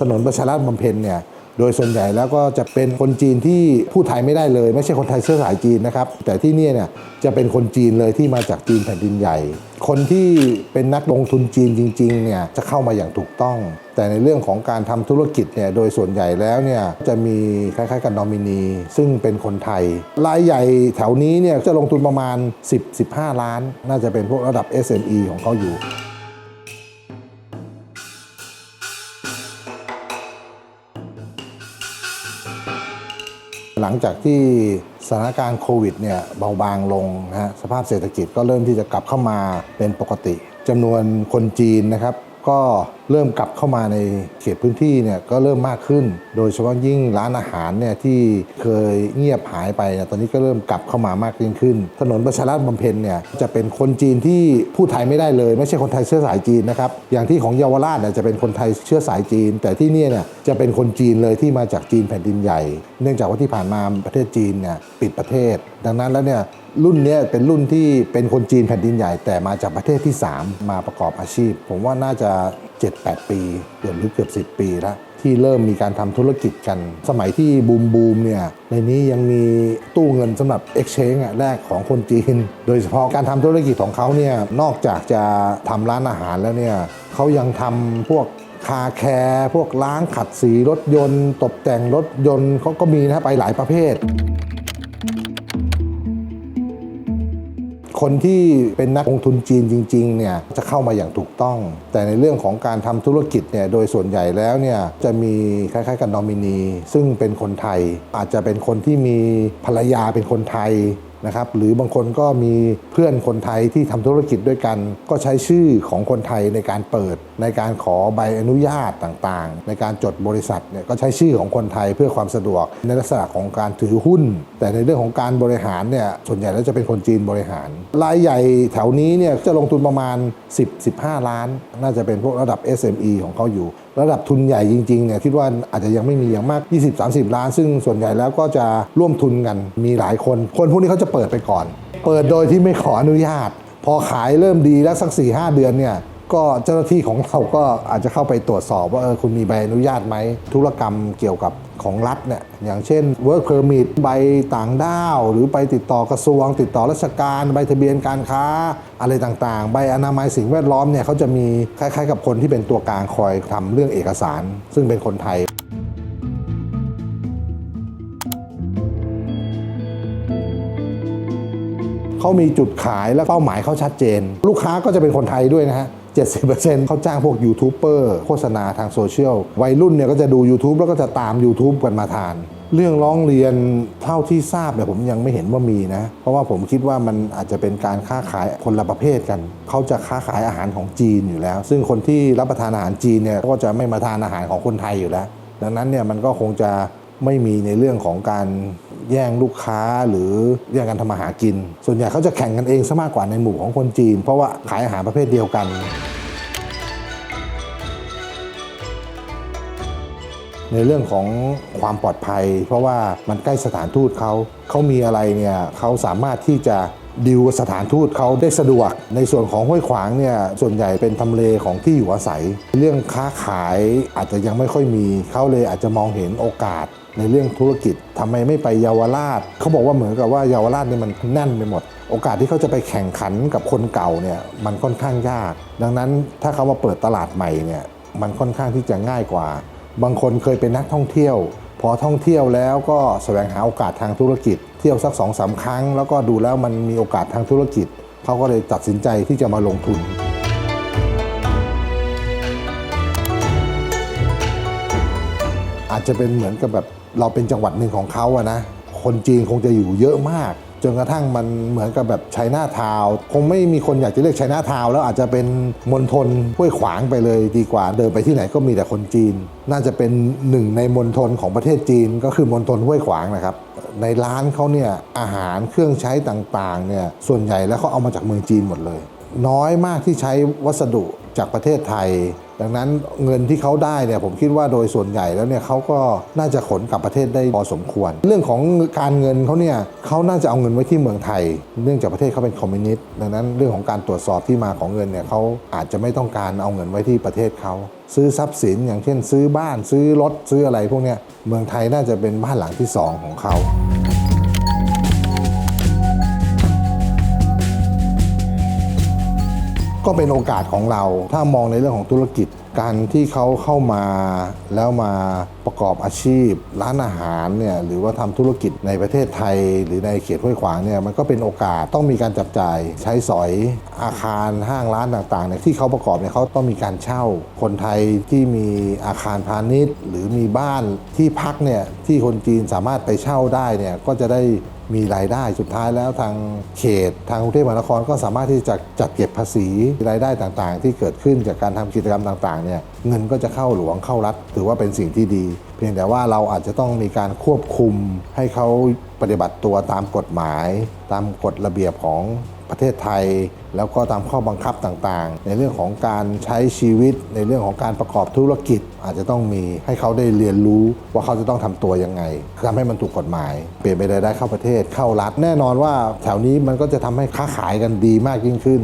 ถนนประชาราษฎร์บำเพ็ญเนี่ยโดยส่วนใหญ่แล้วก็จะเป็นคนจีนที่พูดไทยไม่ได้เลย ไม่ใช่คนไทยเชื้อสายจีนนะครับ แต่ที่นี่เนี่ยจะเป็นคนจีนเลยที่มาจากจีนแผ่นดินใหญ่ คนที่เป็นนักลงทุนจีนจริงๆเนี่ยจะเข้ามาอย่างถูกต้อง แต่ในเรื่องของการทำธุรกิจเนี่ยโดยส่วนใหญ่แล้วเนี่ยจะมีคล้ายๆกับนอมินี ซึ่งเป็นคนไทยรายใหญ่แถวนี้เนี่ยจะลงทุนประมาณ 10-15 ล้าน น่าจะเป็นพวกระดับ SME ของเขาอยู่ หลังจากที่สถานการณ์โควิดเนี่ยเบาบางลงนะฮะสภาพเศรษฐกิจก็เริ่มที่จะกลับเข้ามาเป็นปกติจำนวนคนจีนนะครับ ก็ เริ่มกลับเข้ามาในเขตพื้นที่เนี่ยก็เริ่มมากขึ้น โดยเฉพาะยิ่งร้านอาหารเนี่ยที่เคยเงียบหายไปเนี่ยตอนนี้ก็เริ่มกลับเข้ามามากยิ่งขึ้น ถนนประชาราษฎร์บำเพ็ญเนี่ยจะเป็นคนจีนที่พูดไทยไม่ได้เลย ไม่ใช่คนไทยเชื้อสายจีนนะครับ อย่างที่ของเยาวราชเนี่ยจะเป็นคนไทยเชื้อสายจีน แต่ที่นี่เนี่ยจะเป็นคนจีนเลยที่มาจากจีนแผ่นดินใหญ่ เนื่องจากว่าที่ผ่านมาประเทศจีนเนี่ยปิดประเทศ ดังนั้นแล้วเนี่ยรุ่นนี้เป็นรุ่นที่เป็นคนจีนแผ่นดินใหญ่แต่มาจากประเทศที่ 3 มาประกอบอาชีพ ผมว่าน่าจะ 7-8 ปีเกือบหรือเกือบ 10 ปีแล้วที่เริ่มมีการทำธุรกิจกัน สมัยที่บูมบูมเนี่ยในนี้ยังมีตู้เงินสำหรับ Exchange อะแรกของคนจีน โดยเฉพาะการทำธุรกิจของเขาเนี่ยนอกจากจะทำร้านอาหารแล้วเนี่ยเขายังทำพวกคาแคร์พวกล้างขัดสีรถยนต์ ตกแต่งรถยนต์เขาก็มีนะไปหลายประเภท คนที่เป็นนักลงทุนจีนจริงๆเนี่ยจะเข้ามาอย่างถูกต้อง แต่ในเรื่องของการทำธุรกิจเนี่ยโดยส่วนใหญ่แล้วเนี่ยจะมีคล้ายๆ กับนอมินี ซึ่งเป็นคนไทย อาจจะเป็นคนที่มีภรรยาเป็นคนไทยนะครับหรือบางคนก็มีเพื่อนคนไทยที่ทำธุรกิจด้วยกัน ก็ใช้ชื่อของคนไทยในการเปิด ในการขอใบอนุญาตต่างๆ ในการจดบริษัทเนี่ยก็ใช้ชื่อของคนไทยเพื่อความสะดวก ในลักษณะของการถือหุ้น แต่ในเรื่องของการบริหารเนี่ยส่วนใหญ่แล้วจะเป็นคนจีนบริหาร รายใหญ่แถวนี้เนี่ยจะลงทุนประมาณ 10-15 ล้าน น่าจะเป็นพวกระดับ SME ของเขาอยู่ ระดับทุนใหญ่จริงๆเนี่ยคิดว่าอาจจะยังไม่มีอย่างมาก 20-30 ล้าน ซึ่งส่วนใหญ่แล้วก็จะร่วมทุนกันมีหลายคน คนพวกนี้เขาจะเปิดไปก่อน เปิดโดยที่ไม่ขออนุญาต พอขายเริ่มดีแล้วสัก4-5 เดือนเนี่ย ก็เจ้าหน้าที่ของเราก็อาจจะเข้าไปตรวจสอบว่าเออคุณมีใบอนุญาตไหม ธุรกรรมเกี่ยวกับของรัฐเนี่ยอย่างเช่น work permit ใบต่างด้าว หรือไปติดต่อกระทรวง ติดต่อราชการ ใบทะเบียนการค้าอะไรต่างๆ ใบอนามัยสิ่งแวดล้อมเนี่ยเขาจะมีคล้ายๆ กับคนที่เป็นตัวกลางคอยทำเรื่องเอกสาร ซึ่งเป็นคนไทย เขามีจุดขายและเป้าหมายเขาชัดเจน ลูกค้าก็จะเป็นคนไทยด้วยนะฮะ70%เขาจ้างพวกยูทูบเบอร์โฆษณาทางโซเชียลวัยรุ่นเนี่ยก็จะดู YouTube แล้วก็จะตาม YouTube กันมาทาน เรื่องร้องเรียนเท่าที่ทราบเนี่ยผมยังไม่เห็นว่ามีนะ เพราะว่าผมคิดว่ามันอาจจะเป็นการค้าขายคนละประเภทกัน เขาจะค้าขายอาหารของจีนอยู่แล้ว ซึ่งคนที่รับประทานอาหารจีนเนี่ยก็จะไม่มาทานอาหารของคนไทยอยู่แล้ว ดังนั้นเนี่ยมันก็คงจะไม่มีในเรื่องของการ แย่งลูกค้าหรือแย่งกันทำมาหากิน ส่วนใหญ่เขาจะแข่งกันเองซะมากกว่าในหมู่ของคนจีน เพราะว่าขายอาหารประเภทเดียวกันในเรื่องของความปลอดภัย เพราะว่ามันใกล้สถานทูตเขาเขามีอะไรเนี่ยเขาสามารถที่จะดิวสถานทูตเขาได้สะดวก ในส่วนของห้วยขวางเนี่ยส่วนใหญ่เป็นทำเลของที่อยู่อาศัย เรื่องค้าขายอาจจะยังไม่ค่อยมีเขาเลยอาจจะมองเห็นโอกาส ในเรื่องธุรกิจทำไมไม่ไปเยาวราชเขาบอกว่าเหมือนกับว่าเยาวราชเนี่ยมันแน่นไปหมด โอกาสที่เขาจะไปแข่งขันกับคนเก่าเนี่ยมันค่อนข้างยาก ดังนั้นถ้าเขามาเปิดตลาดใหม่เนี่ยมันค่อนข้างที่จะง่ายกว่า บางคนเคยเป็นนักท่องเที่ยว พอท่องเที่ยวแล้วก็แสวงหาโอกาสทางธุรกิจ เที่ยวสักสองสาครั้ง แล้วก็ดูแล้วมันมีโอกาสทางธุรกิจเขาก็เลยตัดสินใจที่จะมาลงทุนอาจจะเป็นเหมือนกับแบบ เราเป็นจังหวัดหนึ่งของเขาอะนะคนจีนคงจะอยู่เยอะมาก จนกระทั่งมันเหมือนกับแบบไชน่าทาว คงไม่มีคนอยากจะเรียกไชน่าทาวแล้วอาจจะเป็นมณฑลห้วยขวางไปเลยดีกว่าเดินไปที่ไหนก็มีแต่คนจีน น่าจะเป็นหนึ่งในมณฑลของประเทศจีนก็คือมณฑลห้วยขวางนะครับ ในร้านเขาเนี่ยอาหารเครื่องใช้ต่างๆเนี่ยส่วนใหญ่แล้วเขาเอามาจากเมืองจีนหมดเลย น้อยมากที่ใช้วัสดุ จากประเทศไทย ดังนั้นเงินที่เขาได้เนี่ยผมคิดว่าโดยส่วนใหญ่แล้วเนี่ยเขาก็น่าจะขนกลับประเทศได้พอสมควร เรื่องของการเงินเขาเนี่ยเขาน่าจะเอาเงินไว้ที่เมืองไทย เนื่องจากประเทศเขาเป็นคอมมิวนิสต์ดังนั้นเรื่องของการตรวจสอบที่มาของเงินเนี่ยเขาอาจจะไม่ต้องการเอาเงินไว้ที่ประเทศเขาซื้อทรัพย์สิน อย่างเช่น ซื้อบ้านซื้อรถซื้ออะไรพวกเนี้ยเมืองไทยน่าจะเป็นบ้านหลังที่สองของเขา ก็เป็นโอกาสของเรา ถ้ามองในเรื่องของธุรกิจ การที่เขาเข้ามาแล้วมาประกอบอาชีพ ร้านอาหารเนี่ยหรือว่าทำธุรกิจในประเทศไทย หรือในเขตห้วยขวางเนี่ยมันก็เป็นโอกาสต้องมีการจับจ่ายใช้สอยอาคารห้างร้านต่างๆเนี่ยที่เขาประกอบเนี่ยเขาต้องมีการเช่า คนไทยที่มีอาคารพาณิชย์ หรือมีบ้านที่พักเนี่ยที่คนจีนสามารถไปเช่าได้เนี่ยก็จะได้ มีรายได้สุดท้ายแล้วทางเขต ทางกรุงเทพมหานครก็สามารถที่จะจัดเก็บภาษีรายได้ต่างๆ ที่เกิดขึ้นจากการทำกิจกรรมต่างๆเนี่ยเงินก็จะเข้าหลวงเข้ารัฐ ถือว่าเป็นสิ่งที่ดี เพียงแต่ว่าเราอาจจะต้องมีการควบคุมให้เขาปฏิบัติตัวตามกฎหมาย ตามกฎระเบียบของ ประเทศไทย แล้วก็ตามข้อบังคับต่างๆ ในเรื่องของการใช้ชีวิต ในเรื่องของการประกอบธุรกิจ อาจจะต้องมีให้เขาได้เรียนรู้ว่าเขาจะต้องทำตัวยังไงทำให้มันถูกกฎหมาย เปลี่ยนไปได้เข้าประเทศเข้ารัฐ แน่นอนว่าแถวนี้มันก็จะทำให้ค้าขายกันดีมากยิ่งขึ้น